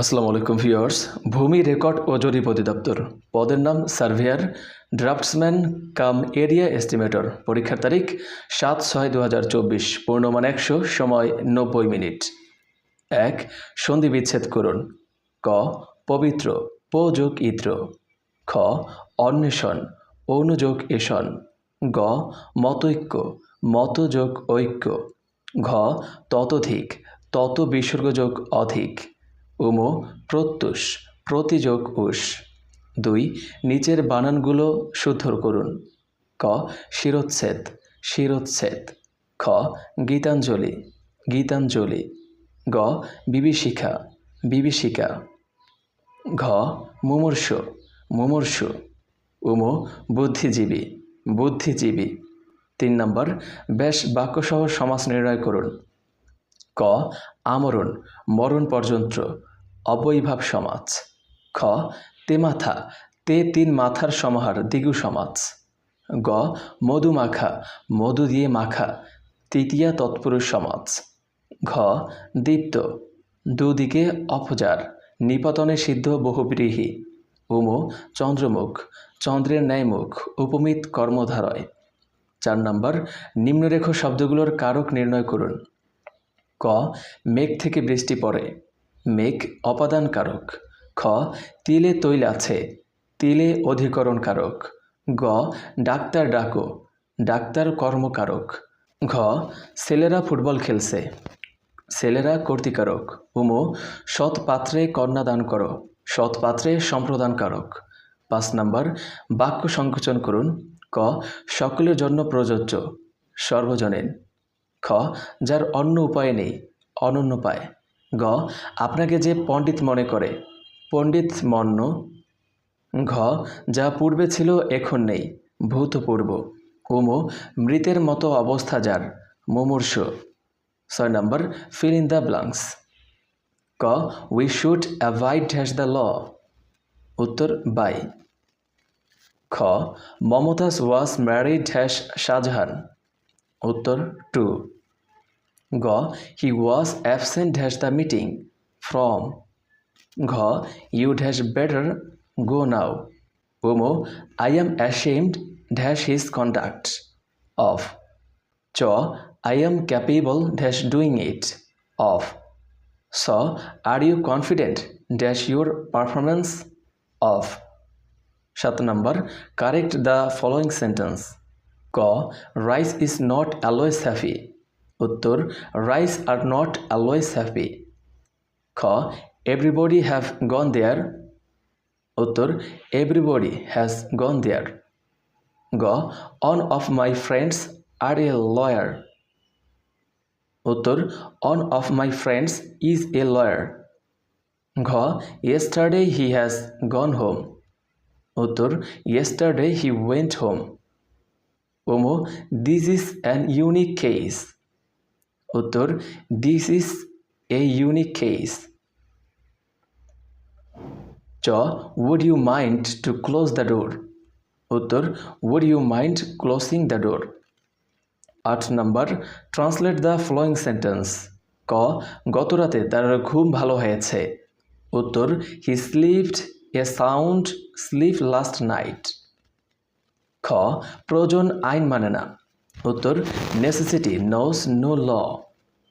আসসালামু আলাইকুম ভিউয়ার্স, ভূমি রেকর্ড ও জরিপ অধিদপ্তর। পদের নাম surveyor, draftsman, cum area estimator. পরীক্ষার তারিখ সাত ছয় দু হাজার চব্বিশ, পূর্ণমান একশো, সময় নব্বই মিনিট। এক, সন্ধি বিচ্ছেদ করুন। ক, পবিত্র প যোগ ইত্র। খ, অন্বেষণ, অনুযোগ এষণ। গ, মতৈক্য মত যোগ ঐক্য। ঘ, ততোধিক তত বিসর্গযোগ অধিক। উম, প্রত্যুষ, প্রতিযোগ উষ। দুই, নিচের বানানগুলো শুদ্ধর করুন। ক, শিরোচ্ছেদ শিরোচ্ছেদ। খ, গীতাঞ্জলি গীতাঞ্জলি। গ, বিভীষিকা বিভীষিকা। ঘ, মুমূর্ষ মুমূর্ষ। উম, বুদ্ধিজীবী বুদ্ধিজীবী। তিন নম্বর, বেশ বাক্যসহ সমাস নির্ণয় করুন। ক, আমরণ, মরণ পর্যন্ত অবৈভাব সমাজ। খ, তে মাথা, তে তিন মাথার সমাহার দ্বিগু সমাজ। গ মধুমাখা মধু দিয়ে মাখা, তৃতীয়া তৎপুরুষ সমাজ। ঘ, দীপ্ত, দুদিকে অপজার নিপতনে সিদ্ধ বহুব্রীহি। উম, চন্দ্রমুখ, চন্দ্রের ন্যায় মুখ উপমিত কর্মধারয়। চার নম্বর, নিম্নরেখ শব্দগুলোর কারক নির্ণয় করুন। ক, মেঘ থেকে বৃষ্টি পড়ে। মেঘ অপাদান কারক খ, তিলে তৈল আছে, তিলে অধিকরণ কারক গ, ডাক্তার ডাকো, ডাক্তার কর্মকারক। ঘ, ছেলেরা ফুটবল খেলছে, ছেলেরা কর্তিকারক। উম, সৎ পাত্রে কন্যাদান করো, সৎ পাত্রে সম্প্রদানকারক। পাঁচ নম্বর, বাক্য সংকোচন করুন। ক, সকলের জন্য প্রযোজ্য, সর্বজনীন। খ, যার অন্য উপায় নেই, অনন্য পায়। গ, আপনাকে যে পণ্ডিত মনে করে, পণ্ডিত মন্য, ঘ, যা পূর্বে ছিল এখন নেই, ভূতপূর্ব উম মৃতের মতো অবস্থা যার, মুমূর্ষ, ছয় নম্বর ফিল ইন দ্য ব্লাঙ্কস ক we should avoid hash the law উত্তর বাই খ, Mumtaz was married hash Shahjahan উত্তর টু গ he was absent hash the meeting from ঘ you dash better go now ওমো I am ashamed dash his conduct of চ I am capable dash doing it of saw are you confident dash your performance of সাত নম্বর correct the following sentence ক rice is not always happy উত্তর rice are not always happy খ everybody have gone there উত্তর everybody has gone there গ one of my friends are a lawyer উত্তর one of my friends is a lawyer ঘ yesterday he has gone home উত্তর yesterday he went home ওমো this is an unique case উত্তর this is a unique case চ, would you mind to close the door উত্তর, would you mind closing the door আট নম্বর translate the following sentence ক গতরাতে তার ঘুম ভালো হয়েছে। উত্তর he slept a sound sleep last night খ, প্রয়োজন আইন মানে না। উত্তর নেসেসিটি নোস নো ল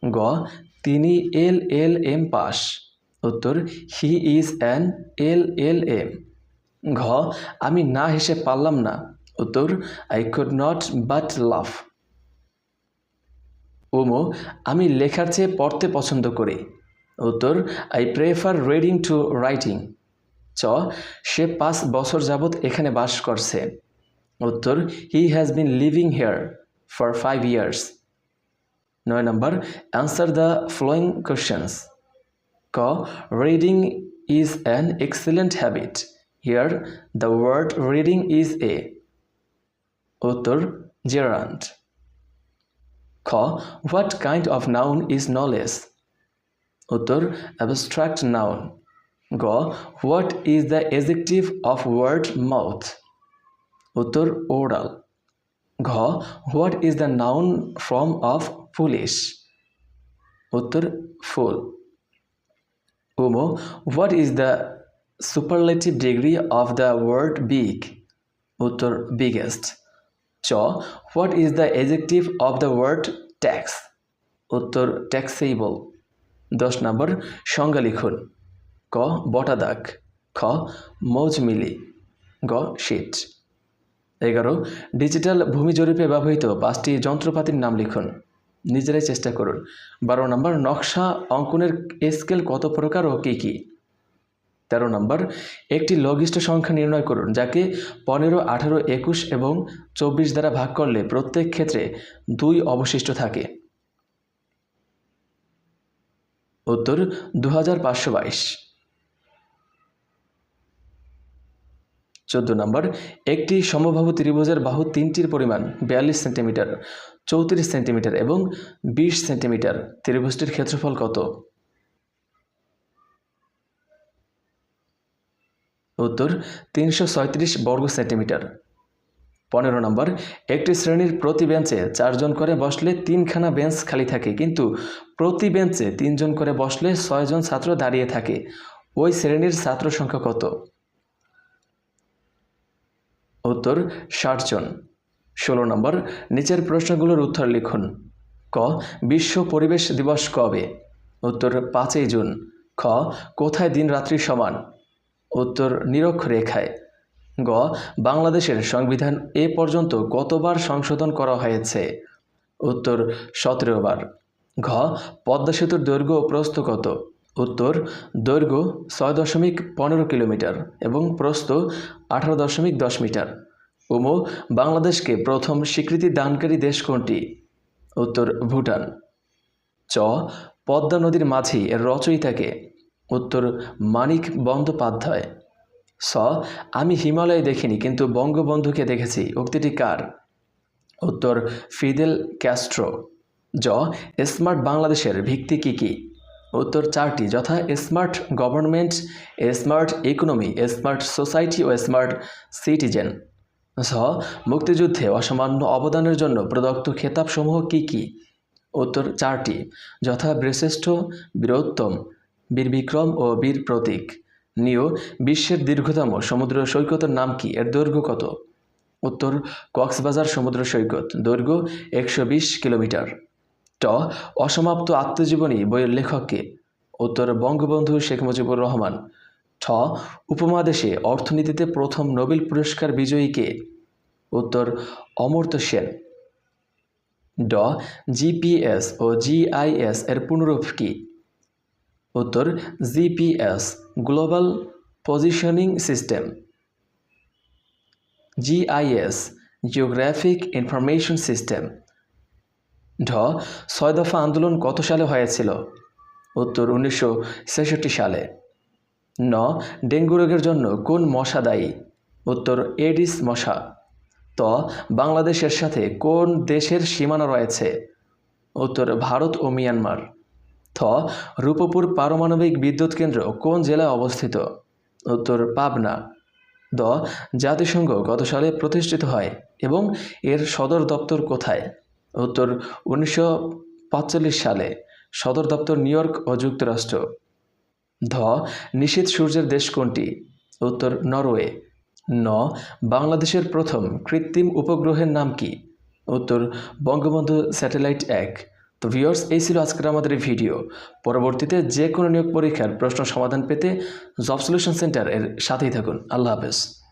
গ, তিনি এল এল এম পাস। উত্তর he is an L L M. ঘ, আমি না হেসে পারলাম না। উত্তর I could not but laugh ওমো আমি লেখার চেয়ে পড়তে পছন্দ করি। উত্তর I prefer reading to writing চ, সে পাঁচ বছর যাবৎ এখানে বাস করছে। উত্তর he has been living here for 5 years. Now number answer the following questions. Go. Reading is an excellent habit. Here the word reading is a Uttar gerund. Go. What kind of noun is knowledge? Uttar abstract noun. Go. What is the adjective of word mouth? Uttar oral. ঘ, what is the noun form of police? উত্তর, full. উমো, what is the superlative degree of the word big? উত্তর, biggest. চ, what is the adjective of the word tax? উত্তর taxable দশ নম্বর, সংজ্ঞা লিখুন। ক, বটা দাগ। খ মৌজমিলি গ, শীত। এগারো, ডিজিটাল ভূমি জরিপে ব্যবহৃত পাঁচটি যন্ত্রপাতির নাম লিখুন। নিজেরাই চেষ্টা করুন। বারো নম্বর, নকশা অঙ্কনের স্কেল কত প্রকার ও কী কী? তেরো নম্বর, একটি লঘিষ্ঠ সংখ্যা নির্ণয় করুন, যাকে পনেরো, আঠারো, একুশ এবং চব্বিশ দ্বারা ভাগ করলে প্রত্যেক ক্ষেত্রে দুই অবশিষ্ট থাকে। উত্তর দু হাজার পাঁচশো বাইশ। চোদ্দ নম্বর, একটি সমবাহু ত্রিভুজের বাহু তিনটির পরিমাণ বিয়াল্লিশ সেন্টিমিটার, চৌত্রিশ সেন্টিমিটার এবং বিশ সেন্টিমিটার। ত্রিভুজটির ক্ষেত্রফল কত? উত্তর, তিনশো বর্গ সেন্টিমিটার। পনেরো নম্বর, একটি শ্রেণির প্রতি বেঞ্চে চারজন করে বসলে তিনখানা বেঞ্চ খালি থাকে, কিন্তু প্রতি বেঞ্চে তিনজন করে বসলে ছয়জন ছাত্র দাঁড়িয়ে থাকে। ওই শ্রেণির ছাত্র সংখ্যা কত? উত্তর ষাট জন। ষোলো নম্বর, নিচের প্রশ্নগুলোর উত্তর লিখুন। ক, বিশ্ব পরিবেশ দিবস কবে? উত্তর, পাঁচই জুন। খ, কোথায় দিন রাত্রি সমান? উত্তর, নিরক্ষরেখায়। গ, বাংলাদেশের সংবিধান এ পর্যন্ত কতবার সংশোধন করা হয়েছে? উত্তর, সতেরো বার। ঘ, পদ্মা সেতুর দৈর্ঘ্য প্রস্থ কত? উত্তর, দৈর্ঘ্য ছয় দশমিক পনেরো কিলোমিটার এবং প্রস্থ আঠারো দশমিক দশ মিটার। উমো, বাংলাদেশকে প্রথম স্বীকৃতি দানকারী দেশ কোনটি? উত্তর, ভুটান। চ, পদ্মা নদীর মাঝি এর রচয়িতাকে। উত্তর, মানিক বন্দ্যোপাধ্যায়। স, আমি হিমালয় দেখিনি, কিন্তু বঙ্গবন্ধুকে দেখেছি, উক্তিটি কার? উত্তর, ফিদেল ক্যাস্ট্রো। জ, স্মার্ট বাংলাদেশের ভিত্তি কী কী? উত্তর চারটি, যথা smart government, smart economy, smart society ও স্মার্ট সিটিজেন। স, মুক্তিযুদ্ধে অসামান্য অবদানের জন্য প্রদত্ত খেতাবসমূহ কী কী? উত্তর চারটি, যথা বীরশ্রেষ্ঠ, বীরোত্তম বীর বিক্রম ও বীর প্রতীক নিও বিশ্বের দীর্ঘতম সমুদ্র সৈকতের নাম কি? এর দৈর্ঘ্য কত? উত্তর, কক্সবাজার সমুদ্র সৈকত, দৈর্ঘ্য একশো বিশ কিলোমিটার। ট, অসমাপ্ত আত্মজীবনী বইয়ের লেখককে। উত্তর, বঙ্গবন্ধু শেখ মুজিবুর রহমান। ঠ, উপমহাদেশে অর্থনীতিতে প্রথম নোবেল পুরস্কার বিজয়ীকে। উত্তর, অমর্ত্য সেন। ড জিপিএস ও জিআইএস এর পুনরূপ কি? উত্তর GPS global positioning system GIS geographic information system ঢ, ছয় দফা আন্দোলন কত সালে হয়েছিল? উত্তর উনিশশো ছেষট্টি সালে। ন, ডেঙ্গু রোগের জন্য কোন মশা দায়ী? উত্তর, এডিস মশা। ত, বাংলাদেশের সাথে কোন দেশের সীমানা রয়েছে? উত্তর, ভারত ও মিয়ানমার। থ, রূপপুর পারমাণবিক বিদ্যুৎ কেন্দ্র কোন জেলায় অবস্থিত? উত্তর, পাবনা। দ, জাতিসংঘ গত সালে প্রতিষ্ঠিত হয় এবং এর সদর দপ্তর কোথায়? উত্তর, উনিশশো সালে সদর দপ্তর নিউ ইয়র্ক ও যুক্তরাষ্ট্র। ধ নিশীত সূর্যের দেশ কোনটি? উত্তর, নরওয়ে। ন, বাংলাদেশের প্রথম কৃত্রিম উপগ্রহের নাম কি? উত্তর, বঙ্গবন্ধু স্যাটেলাইট এক। তো ভিউয়ার্স, এই ছিল আজকের আমাদের এই ভিডিও। পরবর্তীতে যে কোনো নিয়োগ পরীক্ষার প্রশ্ন সমাধান পেতে জব সলিউশন সেন্টার এর সাথেই থাকুন। আল্লাহ হাফেজ।